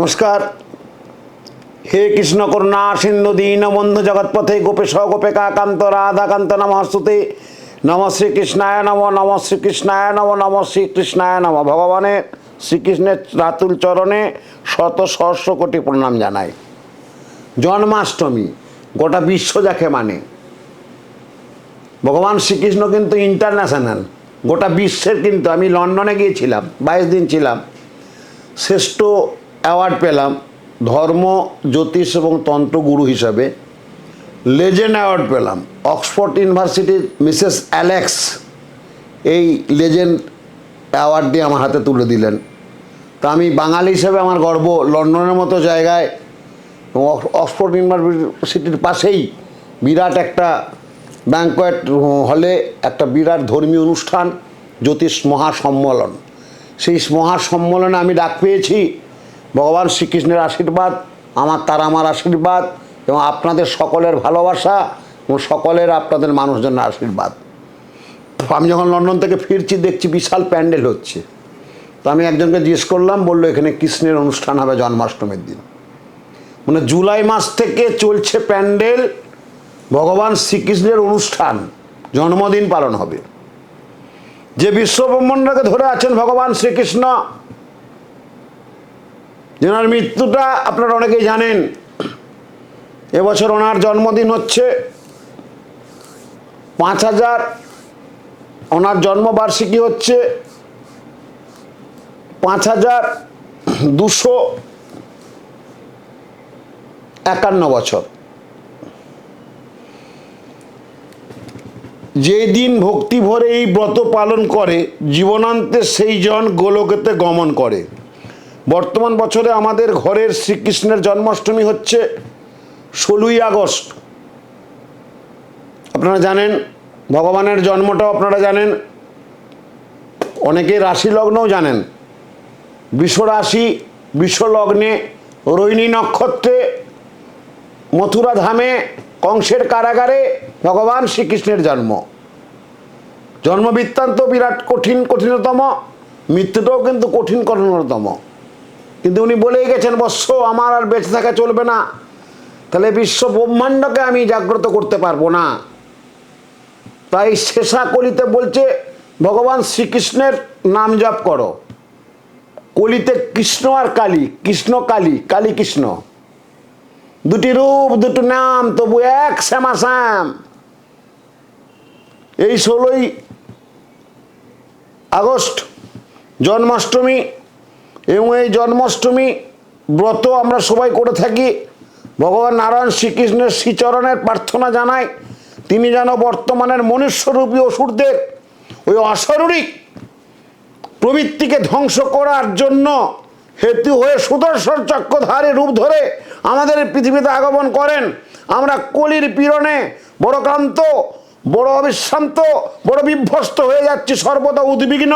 নমস্কার। হে কৃষ্ণ করুণা, সিন্ধু দীন, বন্ধু জগৎপথে, গোপেশ, গোপেকা, কান্ত রাধাকান্ত নমস্তুতে। নম শ্রীকৃষ্ণায় নম নম শ্রীকৃষ্ণায় নম নম শ্রীকৃষ্ণায় নম। ভগবানের শ্রীকৃষ্ণের রাতুল চরণে শত সহস্র কোটি প্রণাম জানাই। জন্মাষ্টমী, গোটা বিশ্ব যাকে মানে। ভগবান শ্রীকৃষ্ণ কিন্তু ইন্টারন্যাশনাল গোটা বিশ্বের কিন্তু। আমি লন্ডনে গিয়েছিলাম, বাইশ দিন ছিলাম। শ্রেষ্ঠ অ্যাওয়ার্ড পেলাম ধর্ম, জ্যোতিষ এবং তন্ত্রগুরু হিসাবে। লেজেন্ড অ্যাওয়ার্ড পেলাম। অক্সফোর্ড ইউনিভার্সিটির মিসেস অ্যালেক্স এই লেজেন্ড অ্যাওয়ার্ড দিয়ে আমার হাতে তুলে দিলেন। তা আমি বাঙালি হিসেবে আমার গর্ব লন্ডনের মতো জায়গায় অক্সফোর্ড ইউনিভার্সিটির পাশেই বিরাট একটা ব্যাঙ্কোয়েট হলে একটা বিরাট ধর্মীয় অনুষ্ঠান, জ্যোতিষ মহাসম্মেলন। সেই মহাসম্মেলনে আমি ডাক পেয়েছি ভগবান শ্রীকৃষ্ণের আশীর্বাদ, আমার তার আমার আশীর্বাদ এবং আপনাদের সকলের ভালোবাসা এবং সকলের আপনাদের মানুষজনের আশীর্বাদ। আমি যখন লন্ডন থেকে ফিরছি, দেখছি বিশাল প্যান্ডেল হচ্ছে। তো আমি একজনকে জিজ্ঞেস করলাম, বলল, এখানে কৃষ্ণের অনুষ্ঠান হবে জন্মাষ্টমীর দিন। মানে জুলাই মাস থেকে চলছে প্যান্ডেল, ভগবান শ্রীকৃষ্ণের অনুষ্ঠান, জন্মদিন পালন হবে। যে বিশ্বব্রহ্মাণ্ডকে ধরে আছেন ভগবান শ্রীকৃষ্ণ যেনার মৃত্যুটা আপনারা অনেকেই জানেন। এবছর ওনার জন্মদিন হচ্ছে। পাঁচ হাজার ওনার জন্মবার্ষিকী হচ্ছে। পাঁচ হাজার দুশো একান্ন বছর। যে দিন ভক্তি ভরে এই ব্রত পালন করে, জীবনান্তে সেই জন গোলকেতে গমন করে। বর্তমান বছরে আমাদের ঘরের শ্রীকৃষ্ণের জন্মাষ্টমী হচ্ছে ষোলোই আগস্ট। আপনারা জানেন, ভগবানের জন্মটাও আপনারা জানেন, অনেকে রাশি লগ্নও জানেন। বিশ্বরাশি, বিশ্বলগ্নে, রোহিণী নক্ষত্রে, মথুরা ধামে, কংসের কারাগারে ভগবান শ্রীকৃষ্ণের জন্ম। জন্ম বৃত্তান্ত বিরাট কঠিন, কঠিনতম, মৃত্যুটাও কিন্তু কঠিন, কঠিনতম। কিন্তু উনি বলেই গেছেন, বৎস, আমার আর বেঁচে থাকা চলবে না। তাহলে বিশ্ব ব্রহ্মাণ্ডকে আমি জাগ্রত করতে পারব না। তাই শেষা কলিতে বলছে, ভগবান শ্রীকৃষ্ণের নাম জপ করো। কলিতে কৃষ্ণ আর কালী, কৃষ্ণ, কালী কালী, কৃষ্ণ। দুটি রূপ, দুটি নাম, তবু এক শ্যামা শ্যাম। এই ষোলোই আগস্ট, জন্মাষ্টমী এবং এই জন্মাষ্টমী ব্রত আমরা সবাই করে থাকি। ভগবান নারায়ণ শ্রীকৃষ্ণের শ্রীচরণের প্রার্থনা জানাই। তিনি যেন বর্তমানের মনুষ্যরূপী অসুরদের ওই অশারীরিক প্রবৃত্তিকে ধ্বংস করার জন্য হেতু হয়ে সুদর্শন চক্রধারী রূপ ধরে আমাদের পৃথিবীতে আগমন করেন। আমরা কলির পীড়নে বড় ক্লান্ত, বড় অবিশ্রান্ত, বড় বিভ্যস্ত হয়ে যাচ্ছি সর্বদা উদ্বিগ্ন।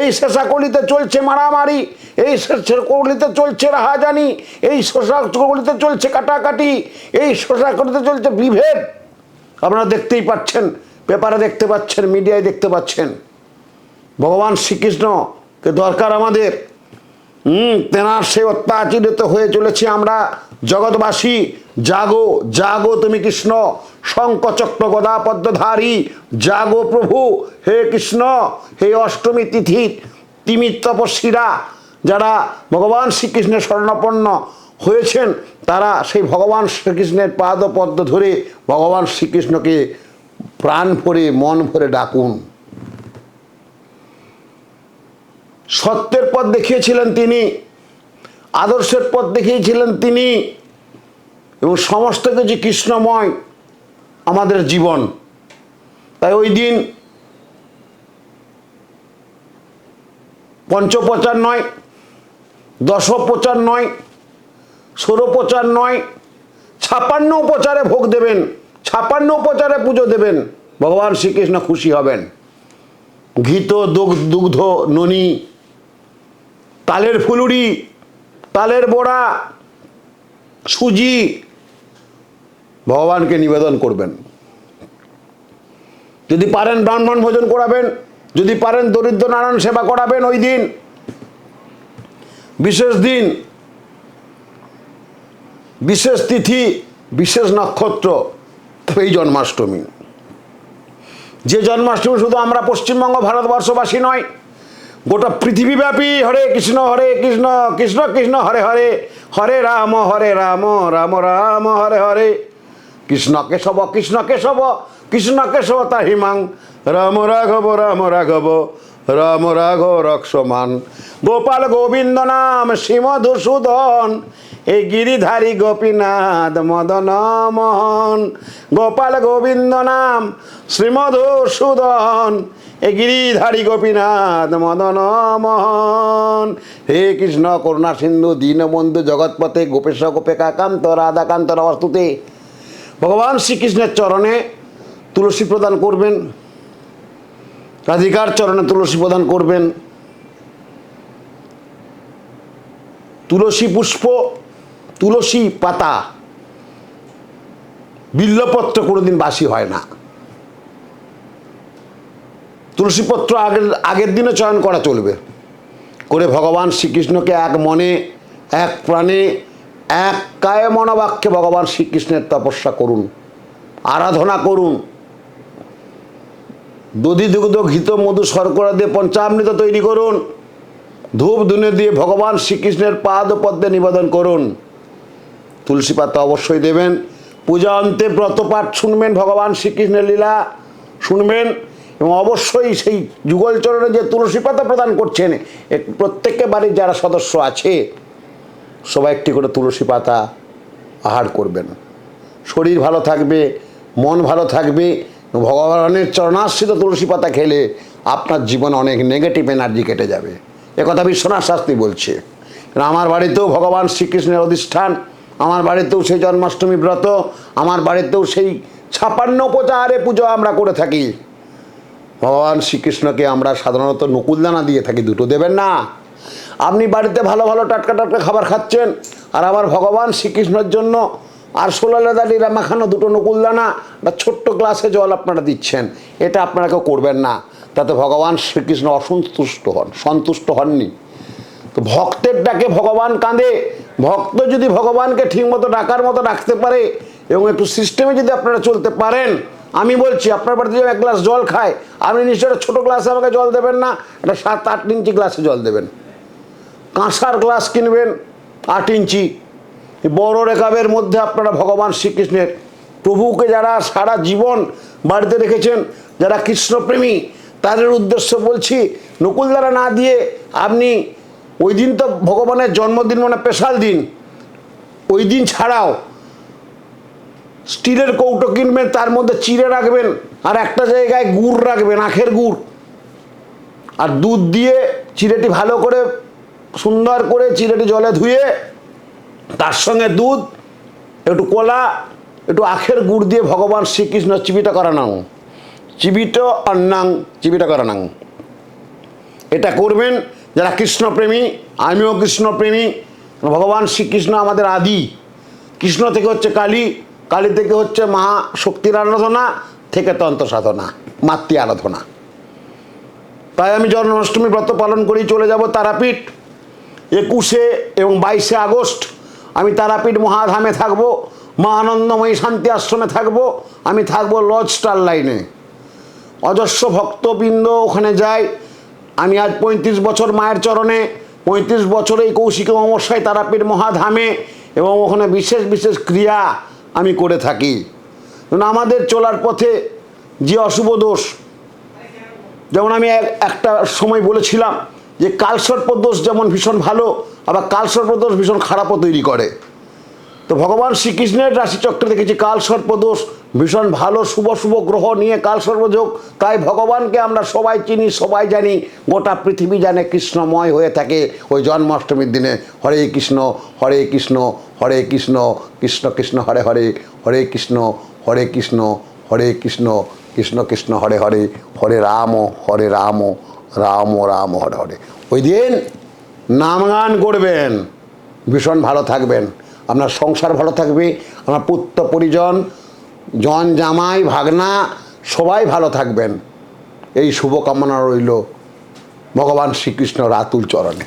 এই শেষা কলিতে চলছে মারামারি, এই শেষের কলিতে চলছে রাহাজানি, এই শোষা কলিতে চলছে কাটাকাটি, এই শোষা কলিতে চলছে বিভেদ। আপনারা দেখতেই পাচ্ছেন, পেপারে দেখতে পাচ্ছেন, মিডিয়ায় দেখতে পাচ্ছেন। ভগবান শ্রীকৃষ্ণকে দরকার আমাদের। হুম তেনার সে অত্যাচারিত হয়ে চলেছি আমরা, জগৎবাসী জাগো জাগো তুমি কৃষ্ণ শঙ্কচক্র গদা পদ্মধারী, জাগো প্রভু, হে কৃষ্ণ, হে অষ্টমী তিথির তিমির তপস্বীরা, যারা ভগবান শ্রীকৃষ্ণের স্বর্ণাপন্ন হয়েছেন, তারা সেই ভগবান শ্রীকৃষ্ণের পাদ পদ্ম ধরে ভগবান শ্রীকৃষ্ণকে প্রাণ ভরে, মন ভরে ডাকুন। সত্যের পথ দেখিয়েছিলেন তিনি, আদর্শের পথ দেখিয়েছিলেন তিনি এবং সমস্ত কিছু কৃষ্ণময় আমাদের জীবন। তাই ওই দিন পঞ্চপ্রচার নয়, দশপ্রচার নয়, ষোড়প্রচার নয় ছাপান্ন উপচারে ভোগ দেবেন ছাপান্ন উপচারে পুজো দেবেন, ভগবান শ্রীকৃষ্ণ খুশি হবেন। ঘিত দুগ্ধ, ননি, তালের ফুলুরি, তালের বড়া, সুজি ভগবানকে নিবেদন করবেন। যদি পারেন ব্রাহ্মণ ভোজন করাবেন, যদি পারেন দরিদ্র নারায়ণ সেবা করাবেন ওই দিন। বিশেষ দিন, বিশেষ তিথি, বিশেষ নক্ষত্র, এই জন্মাষ্টমী। যে জন্মাষ্টমী শুধু আমরা পশ্চিমবঙ্গ ভারতবর্ষবাসী নয়, গোটা পৃথিবীব্যাপী হরে কৃষ্ণ হরে কৃষ্ণ কৃষ্ণ কৃষ্ণ, হরে হরে হরে রাম হরে রাম রাম রাম, হরে হরে। কৃষ্ণ কেশব কৃষ্ণ কেশব কৃষ্ণ কেশব তাহিমাং রাম রাঘব রাম রাঘব, রাম রাঘ রক্ষমান। গোপাল গোবিন্দ নাম শ্রীমধুসূদন, এই গিরিধারী গোপীনাথ মদন মোহন। গোপাল গোবিন্দ নাম শ্রীমধুসূদন এ গিরিধারী গোপীনাথ মদন মোহন। হে কৃষ্ণ, করুণা সিন্ধু, দীনবন্ধু জগৎপথে গোপেশ গোপেকাকান্ত রাধাকান্ত বস্তুতে ভগবান শ্রীকৃষ্ণের চরণে তুলসী প্রদান করবেন, রাধিকার চরণে তুলসী প্রদান করবেন, তুলসী পুষ্প, তুলসী পাতা বিল্লপত্র কোনোদিন বাসি হয় না। তুলসীপত্র আগের আগের দিনে চয়ন করা চলবে। করে ভগবান শ্রীকৃষ্ণকে এক মনে, এক প্রাণে এক কায়ে মনোবাক্যে ভগবান শ্রীকৃষ্ণের তপস্যা করুন, আরাধনা করুন। দধি দুগ্ধ ঘিত মধু শর্করা দিয়ে পঞ্চামৃত তৈরি করুন। ধূপ ধুনে দিয়ে ভগবান শ্রীকৃষ্ণের পাদ পদ্মে নিবেদন করুন। তুলসী পাতা অবশ্যই দেবেন। পূজা অন্তে ব্রতপাঠ শুনবেন ভগবান শ্রীকৃষ্ণের লীলা শুনবেন এবং অবশ্যই সেই যুগলচরণে যে তুলসী পাতা প্রদান করছেন প্রত্যেককে বাড়ির যারা সদস্য আছে সবাই একটি করে তুলসী পাতা আহার করবেন। শরীর ভালো থাকবে, মন ভালো থাকবে, ভগবানের চরণাশ্রিত তুলসী পাতা খেলে আপনার জীবন অনেক নেগেটিভ এনার্জি কেটে যাবে। একথা বিশ্বনাথ শাস্ত্রী বলছে। আমার বাড়িতেও ভগবান শ্রীকৃষ্ণের অধিষ্ঠান, আমার বাড়িতেও সেই জন্মাষ্টমী ব্রত, আমার বাড়িতেও সেই ছাপান্ন উপচারে পুজো আমরা করে থাকি। ভগবান শ্রীকৃষ্ণকে আমরা সাধারণত নকুলদানা দিয়ে থাকি, দুটো দেবেন না। আপনি বাড়িতে ভালো ভালো টাটকা টাটকা খাবার খাচ্ছেন, আর আমার ভগবান শ্রীকৃষ্ণের জন্য আর সোলালে দাঁড়িয়ে মাখানো দুটো নকুলদানা একটা ছোট্ট গ্লাসে জল আপনারা দিচ্ছেন, এটা আপনারা করবেন না। তাতে ভগবান শ্রীকৃষ্ণ অসন্তুষ্ট হন, সন্তুষ্ট হননি। তো ভক্তের ডাকে ভগবান কাঁদে, ভক্ত যদি ভগবানকে ঠিকমতো ডাকার মতো ডাকতে পারে এবং একটু সিস্টেমে যদি আপনারা চলতে পারেন, আমি বলছি, আপনার বাড়িতে যদি এক গ্লাস জল খায়, আপনি নিশ্চয় একটা ছোটো গ্লাসে আমাকে জল দেবেন না, একটা সাত আট ইঞ্চি গ্লাসে জল দেবেন। কাঁসার গ্লাস কিনবেন আট ইঞ্চি। বড় রেকাবের মধ্যে আপনারা ভগবান শ্রীকৃষ্ণের। প্রভুকে যারা সারা জীবন বাড়িতে রেখেছেন, যারা কৃষ্ণপ্রেমী, তাদের উদ্দেশ্য বলছি, নকুলদারা না দিয়ে আপনি ওই দিন তো ভগবানের জন্মদিন মানে স্পেশাল দিন। ওই দিন ছাড়াও স্টিলের কৌটো কিনবেন, তার মধ্যে চিড়ে রাখবেন, আর একটা জায়গায় গুড় রাখবেন, আখের গুড়। আর দুধ দিয়ে চিড়েটি ভালো করে সুন্দর করে চিড়েটি জলে ধুয়ে তার সঙ্গে দুধ, একটু কলা, একটু আখের গুড় দিয়ে ভগবান শ্রীকৃষ্ণ চিবিটা করানাং। চিবিট অন্নাং, চিবিটা করানাং। এটা করবেন যারা কৃষ্ণপ্রেমী, আমিও কৃষ্ণপ্রেমী, ভগবান শ্রীকৃষ্ণ আমাদের আদি। কৃষ্ণ থেকে হচ্ছে কালী কালী থেকে হচ্ছে মহা শক্তির আরাধনা, থেকে তন্ত্র সাধনা, মাতৃ আরাধনা। তাই আমি জন্মাষ্টমী ব্রত পালন করেই চলে যাব তারাপীঠ। একুশে এবং বাইশে আগস্ট আমি তারাপীঠ মহাধামে থাকব, মা আনন্দময়ী শান্তি আশ্রমে থাকব, আমি থাকব লজ স্টার লাইনে অজস্র ভক্তবৃন্দ ওখানে যায়। আমি আজ পঁয়ত্রিশ বছর মায়ের চরণে, পঁয়ত্রিশ বছর এই কৌশিক অমস্যায় তারাপীঠ মহাধামে এবং ওখানে বিশেষ বিশেষ ক্রিয়া আমি করে থাকি। আমাদের চলার পথে যে অশুভ দোষ, যেমন আমি এক- একটা সময় বলেছিলাম যে কালসর্প দোষ যেমন ভীষণ ভালো, আবার কালসর্প দোষ ভীষণ খারাপও তৈরি করে। তো ভগবান শ্রীকৃষ্ণের রাশিচক্রে দেখেছি কাল সর্পদোষ ভীষণ ভালো, শুভ শুভ গ্রহ নিয়ে কাল সর্বযোগ তাই ভগবানকে আমরা সবাই চিনি, সবাই জানি, গোটা পৃথিবী জানে কৃষ্ণময় হয়ে থাকে। ওই জন্মাষ্টমীর দিনে হরে কৃষ্ণ হরে কৃষ্ণ হরে কৃষ্ণ কৃষ্ণ কৃষ্ণ, হরে হরে হরে কৃষ্ণ হরে কৃষ্ণ হরে কৃষ্ণ কৃষ্ণ কৃষ্ণ, হরে হরে হরে রাম হরে রাম রাম রাম হরে হরে ওই দিন নাম গান করবেন, ভীষণ ভালো থাকবেন। আপনার সংসার ভালো থাকবে, আপনার পুত্র পরিজন, জন জামাই, ভাগনা, সবাই ভালো থাকবেন। এই শুভকামনা রইল ভগবান শ্রীকৃষ্ণ রাতুল চরণে।